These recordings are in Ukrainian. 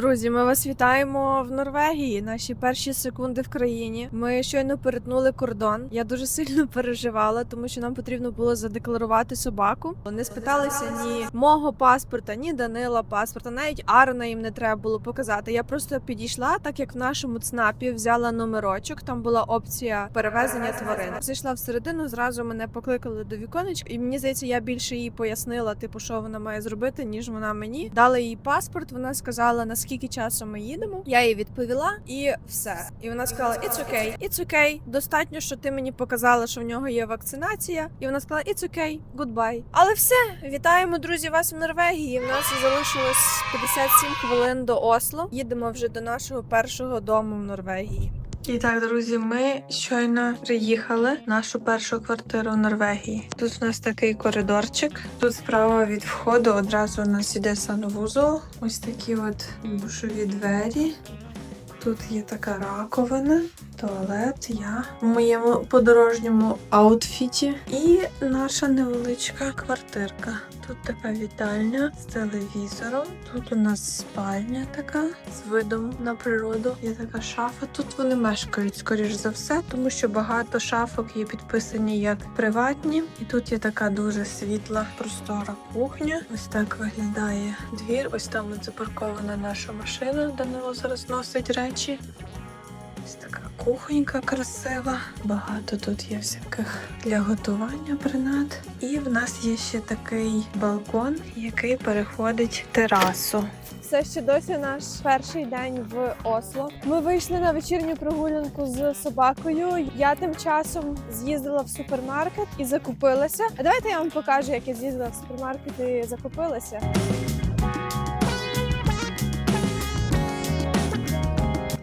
Друзі, ми вас вітаємо в Норвегії. Наші перші секунди в країні. Ми щойно перетнули кордон. Я дуже сильно переживала, тому що нам потрібно було задекларувати собаку. Не спиталися ні мого паспорта, ні Данила паспорта, навіть Арна їм не треба було показати. Я просто підійшла, так як в нашому ЦНАПі взяла номерочок. Там була опція перевезення тварин. Зайшла всередину, зразу мене покликали до віконечка, і мені здається, я більше їй пояснила, типу, що вона має зробити, ніж вона мені. Дала їй паспорт. Вона сказала, наскільки часу ми їдемо. Я їй відповіла, і все. І вона сказала: It's okay, it's okay. Достатньо, що ти мені показала, що в нього є вакцинація. І вона сказала: It's okay, goodbye. Але все, вітаємо, друзі, вас в Норвегії. В нас залишилось 57 хвилин до Осло. Їдемо вже до нашого першого дому в Норвегії. І так, друзі, ми щойно приїхали в нашу першу квартиру в Норвегії. Тут у нас такий коридорчик. Тут справа від входу одразу у нас іде санвузол. Ось такі от душові двері. Тут є така раковина, туалет, я в моєму подорожньому аутфіті. І наша невеличка квартирка. Тут така вітальня з телевізором. Тут у нас спальня така з видом на природу. Є така шафа. Тут вони мешкають, скоріш за все, тому що багато шафок є підписані як приватні. І тут є така дуже світла, простора кухня. Ось так виглядає двір. Ось там запаркована наша машина. Данило зараз носить речі. Ось така кухонька красива. Багато тут є всяких для готування принад. І в нас є ще такий балкон, який переходить терасу. Це ще досі наш перший день в Осло. Ми вийшли на вечірню прогулянку з собакою. Я тим часом з'їздила в супермаркет і закупилася. А давайте я вам покажу, як я з'їздила в супермаркет і закупилася.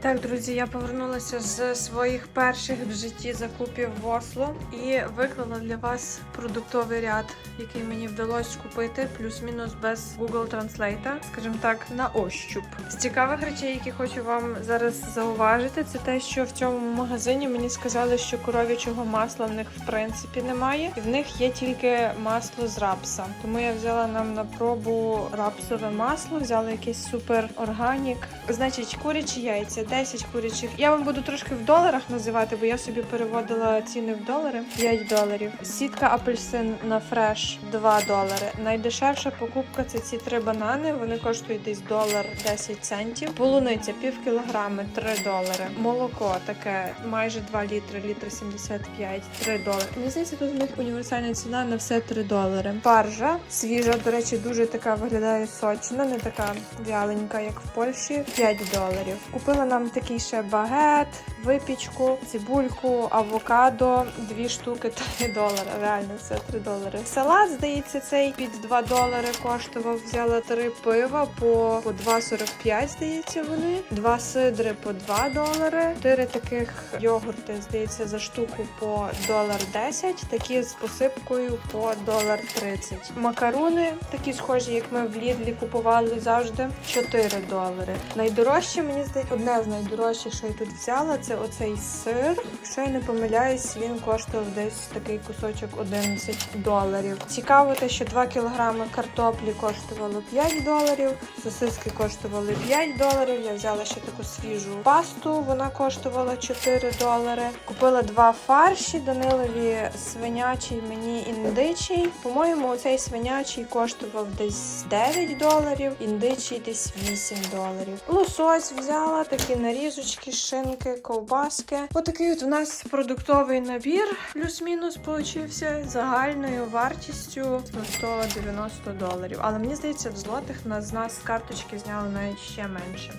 Так, друзі, я повернулася з своїх перших в житті закупів в Осло і виклала для вас продуктовий ряд, який мені вдалося купити, плюс-мінус без Google Translate, скажімо так, на ощуп. З цікавих речей, які хочу вам зараз зауважити, це те, що в цьому магазині мені сказали, що коров'ячого масла в них в принципі немає, і в них є тільки масло з рапса. Тому я взяла нам на пробу рапсове масло, взяла якийсь супер органік. Значить, курячі яйця, 10 курячих. Я вам буду трошки в доларах називати, бо я собі переводила ціни в долари 5 доларів. Сітка апельсин на фреш 2 долари. Найдешевша покупка це ці три банани. Вони коштують десь долар 10 центів. Полуниця пів кілограми 3 долари. Молоко таке майже 2 літри, літр 75, 3 долари. Мені здається, тут у них універсальна ціна на все 3 долари. Паржа свіжа, до речі, дуже така виглядає сочна, не така вяленька, як в Польщі. 5 доларів. Купила нам такий ще багет, випічку, цибульку, авокадо, дві штуки 3 долари. Реально, це 3 долари. Салат, здається, цей під 2 долари коштував. Взяла три пива по, по 2,45, здається, вони. Два сидри по 2 долари. Чотири таких йогурти, здається, за штуку по долар 10. Такі з посипкою по долар 30. Макаруни, такі схожі, як ми в Лідлі купували завжди. 4 долари. Найдорожче, мені здається, одне з найдорожчих, що я тут взяла, це оцей сир. Якщо я не помиляюсь, він коштував десь такий кусочок 11 доларів. Цікаво те, що 2 кілограми картоплі коштувало 5 доларів, сосиски коштували 5 доларів. Я взяла ще таку свіжу пасту, вона коштувала 4 долари. Купила два фарші Данилові свинячий, мені індичий. По-моєму, оцей свинячий коштував десь 9 доларів, індичий десь 8 доларів. Лосось взяла, такі нарізочки, шинки, ковбаски. Отакий от у нас продуктовий набір, плюс-мінус получився загальною вартістю 190 доларів. Але мені здається, в злотих нас з нас карточки зняли навіть ще менше.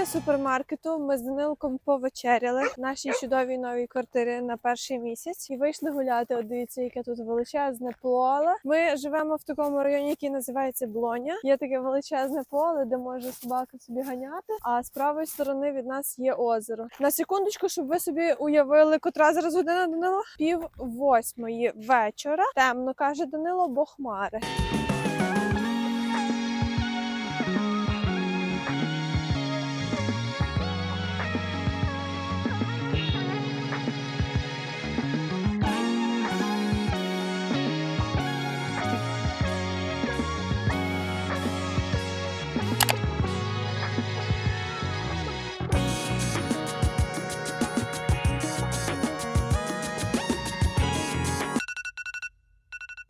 Після супермаркету ми з Данилком повечеряли в нашій чудовій новій квартирі на перший місяць і вийшли гуляти. От дивіться, яке тут величезне поле. Ми живемо в такому районі, який називається Блоня. Є таке величезне поле, де може собака собі ганяти. А з правої сторони від нас є озеро. На секундочку, щоб ви собі уявили, котра зараз година Данило? Пів восьмої вечора. Темно каже Данило, бо хмари.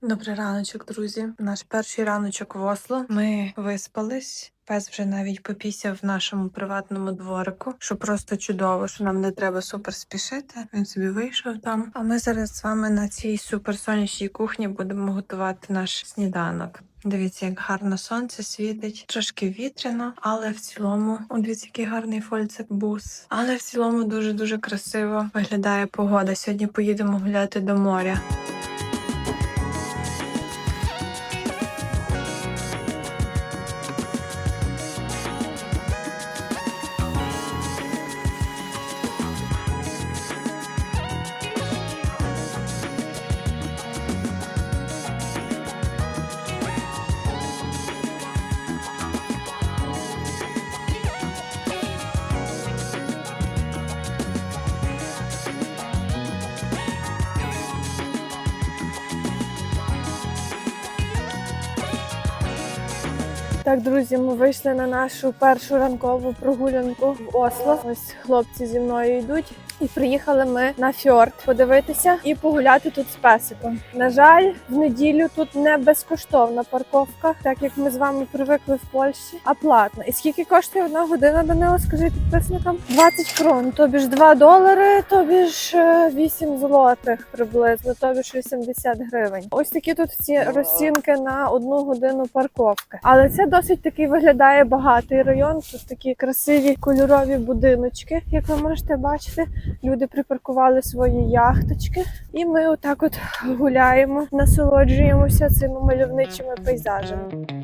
Добрий раночок, друзі. Наш перший раночок в Осло. Ми виспались. Пес вже навіть попісяв в нашому приватному дворику, що просто чудово, що нам не треба супер спішити. Він собі вийшов там. А ми зараз з вами на цій суперсонячній кухні будемо готувати наш сніданок. Дивіться, як гарно сонце світить, трошки вітряно, але в цілому, о, дивіться, який гарний фольцик бус. Але в цілому дуже дуже красиво виглядає погода. Сьогодні поїдемо гуляти до моря. Так, друзі, ми вийшли на нашу першу ранкову прогулянку в Осло. Ось хлопці зі мною йдуть. І приїхали ми на фьорд подивитися і погуляти тут з песиком. На жаль, в неділю тут не безкоштовна парковка, так як ми з вами привикли в Польщі, а платна. І скільки коштує одна година Данило, скажи підписникам? 20 крон, тобі ж 2 долари, тобі ж е, 8 злотих приблизно, тобі ж 80 гривень. Ось такі тут ці розцінки на одну годину парковки. Але це досить такий виглядає багатий район. Тут такі красиві кольорові будиночки, як ви можете бачити. Люди припаркували свої яхточки, і ми отак от гуляємо, насолоджуємося цими мальовничими пейзажами.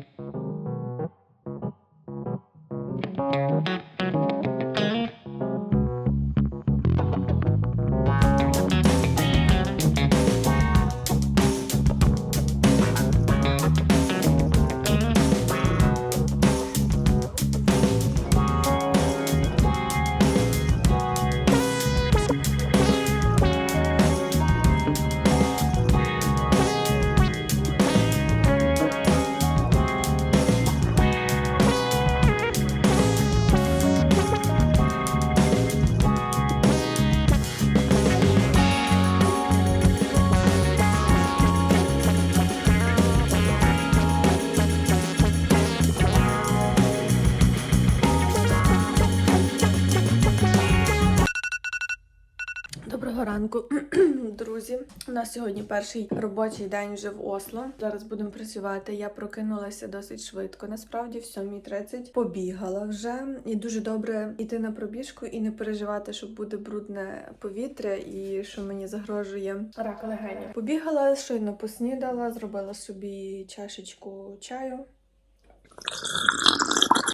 Ранку, друзі. У нас сьогодні перший робочий день вже в Осло. Зараз будемо працювати. Я прокинулася досить швидко. Насправді в 7.30 побігала вже. І дуже добре йти на пробіжку і не переживати, що буде брудне повітря і що мені загрожує рак легенів. Побігала, щойно поснідала, зробила собі чашечку чаю.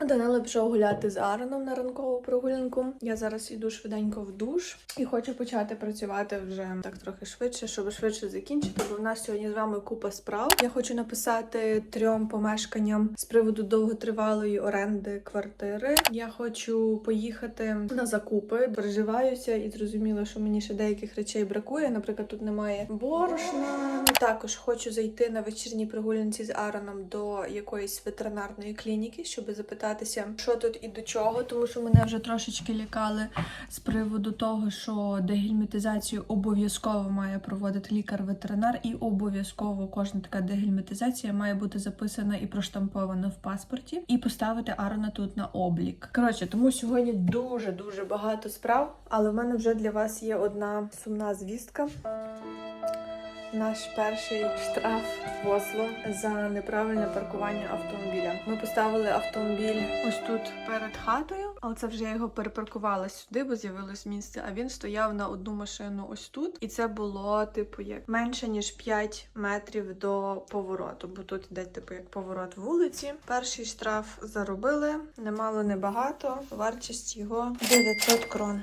Данило пішов гуляти з Аароном на ранкову прогулянку. Я зараз іду швиденько в душ і хочу почати працювати вже так трохи швидше, щоб швидше закінчити. Бо в нас сьогодні з вами купа справ. Я хочу написати трьом помешканням з приводу довготривалої оренди квартири. Я хочу поїхати на закупи. Переживаюся і зрозуміло, що мені ще деяких речей бракує. Наприклад, тут немає борошна. Також хочу зайти на вечірній прогулянці з Аароном до якоїсь ветеринарної клініки, щоб запитатися, що тут і до чого, тому що мене вже трошечки лякали з приводу того, що дегельмітизацію обов'язково має проводити лікар-ветеринар, і обов'язково кожна така дегельмітизація має бути записана і проштампована в паспорті, і поставити Арона тут на облік. Коротше, тому сьогодні дуже дуже багато справ, але в мене вже для вас є одна сумна звістка. Наш перший штраф в Осло за неправильне паркування автомобіля. Ми поставили автомобіль ось тут перед хатою, Але це вже я його перепаркувала сюди, бо з'явилось місце. А він стояв на одну машину ось тут. І це було, типу, як менше ніж 5 метрів до повороту. Бо тут іде, типу, як поворот вулиці. Перший штраф заробили. Немало небагато. Вартість його 900 крон.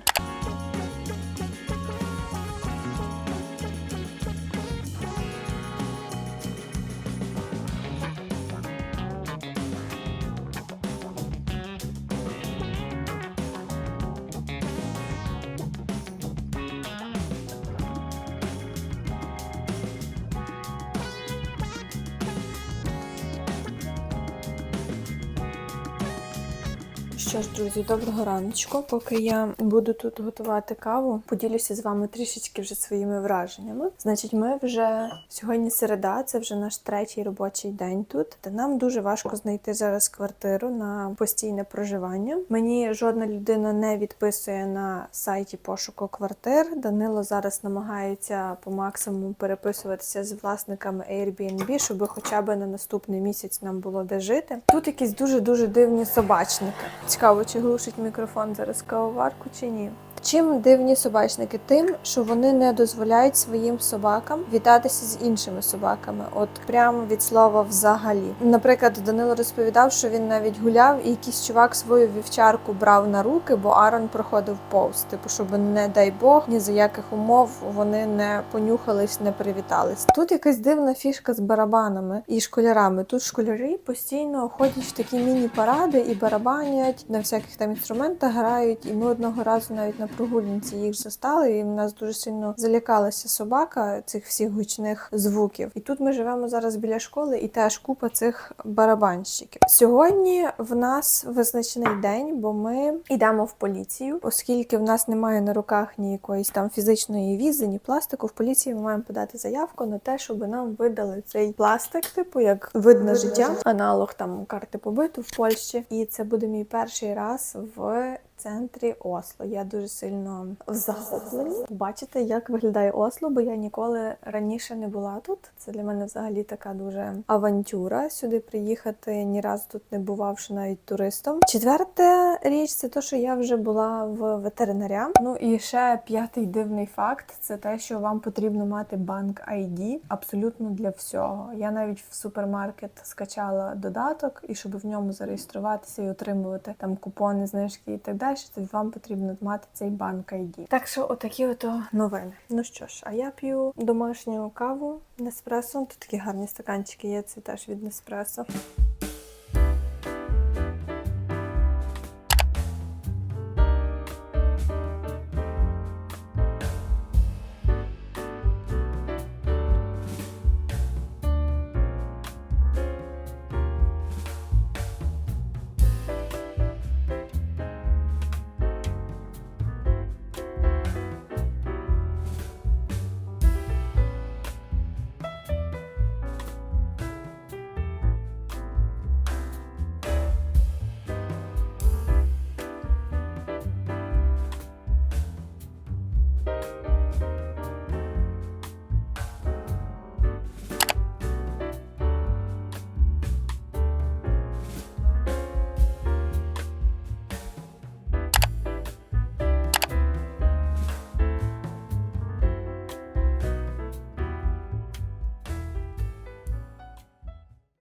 Що ж, друзі, доброго раночку. Поки я буду тут готувати каву, поділюся з вами трішечки вже своїми враженнями. Значить, ми вже сьогодні середа, це вже наш третій робочий день тут. Нам дуже важко знайти зараз квартиру на постійне проживання. Мені жодна людина не відписує на сайті пошуку квартир. Данило зараз намагається по максимуму переписуватися з власниками Airbnb, щоб хоча б на наступний місяць нам було де жити. Тут якісь дуже дуже дивні собачники. Цікаво, чи глушить мікрофон зараз кавоварку чи ні. Чим дивні собачники? Тим, що вони не дозволяють своїм собакам вітатися з іншими собаками, от прямо від слова взагалі. Наприклад, Данило розповідав, що він навіть гуляв, і якийсь чувак свою вівчарку брав на руки, бо Арон проходив повз. Типу, щоб не дай Бог, ні за яких умов вони не понюхались, не привітались. Тут якась дивна фішка з барабанами і школярами. Тут школярі постійно ходять в такі міні-паради і барабанять на всяких там інструментах грають. І ми одного разу навіть на прогулянці їх застали, і в нас дуже сильно залякалася собака цих всіх гучних звуків. І тут ми живемо зараз біля школи, і теж купа цих барабанщиків. Сьогодні в нас визначений день, бо ми йдемо в поліцію, оскільки в нас немає на руках ні якоїсь там фізичної візи, ні пластику. В поліції ми маємо подати заявку на те, щоб нам видали цей пластик, типу як вид на життя, аналог там карти побиту в Польщі. І це буде мій перший раз в центрі Осло. Я дуже сильно в захопленні. Бачите, як виглядає Осло, бо я ніколи раніше не була тут. Це для мене взагалі така дуже авантюра. Сюди приїхати ні разу тут не бувавши навіть туристом. Четверта річ це те, що я вже була в ветеринаря. Ну і ще п'ятий дивний факт це те, що вам потрібно мати банк ID абсолютно для всього. Я навіть в супермаркет скачала додаток, і щоб в ньому зареєструватися і отримувати там купони, знижки і так далі, то вам потрібно мати цей банк ID. Так що, отакі ото новини. Ну що ж, а я п'ю домашню каву Неспресо. Тут такі гарні стаканчики є, це теж від Неспресо.